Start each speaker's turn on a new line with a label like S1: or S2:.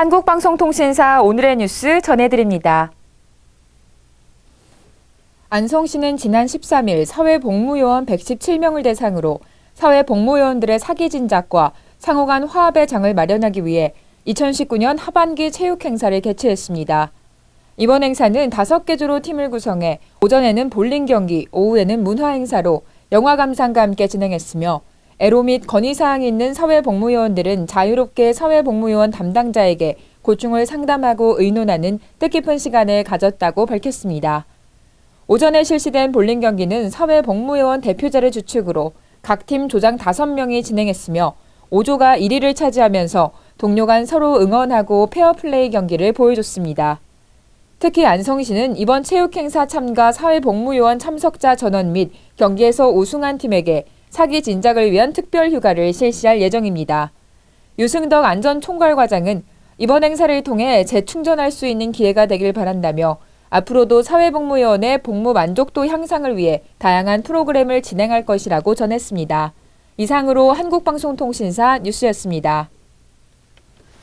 S1: 한국방송통신사 오늘의 뉴스 전해드립니다. 안성시는 지난 13일 사회복무요원 117명을 대상으로 사회복무요원들의 사기 진작과 상호 간 화합의 장을 마련하기 위해 2019년 하반기 체육 행사를 개최했습니다. 이번 행사는 5개 조로 팀을 구성해 오전에는 볼링 경기, 오후에는 문화 행사로 영화 감상과 함께 진행했으며 애로 및 건의사항이 있는 사회복무요원들은 자유롭게 사회복무요원 담당자에게 고충을 상담하고 의논하는 뜻깊은 시간을 가졌다고 밝혔습니다. 오전에 실시된 볼링 경기는 사회복무요원 대표자를 주축으로 각 팀 조장 5명이 진행했으며 5조가 1위를 차지하면서 동료 간 서로 응원하고 페어플레이 경기를 보여줬습니다. 특히 안성시는 이번 체육 행사 참가 사회복무요원 참석자 전원 및 경기에서 우승한 팀에게 사기 진작을 위한 특별 휴가를 실시할 예정입니다. 유승덕 안전총괄과장은 이번 행사를 통해 재충전할 수 있는 기회가 되길 바란다며 앞으로도 사회복무요원의 복무 만족도 향상을 위해 다양한 프로그램을 진행할 것이라고 전했습니다. 이상으로 한국방송통신사 뉴스였습니다.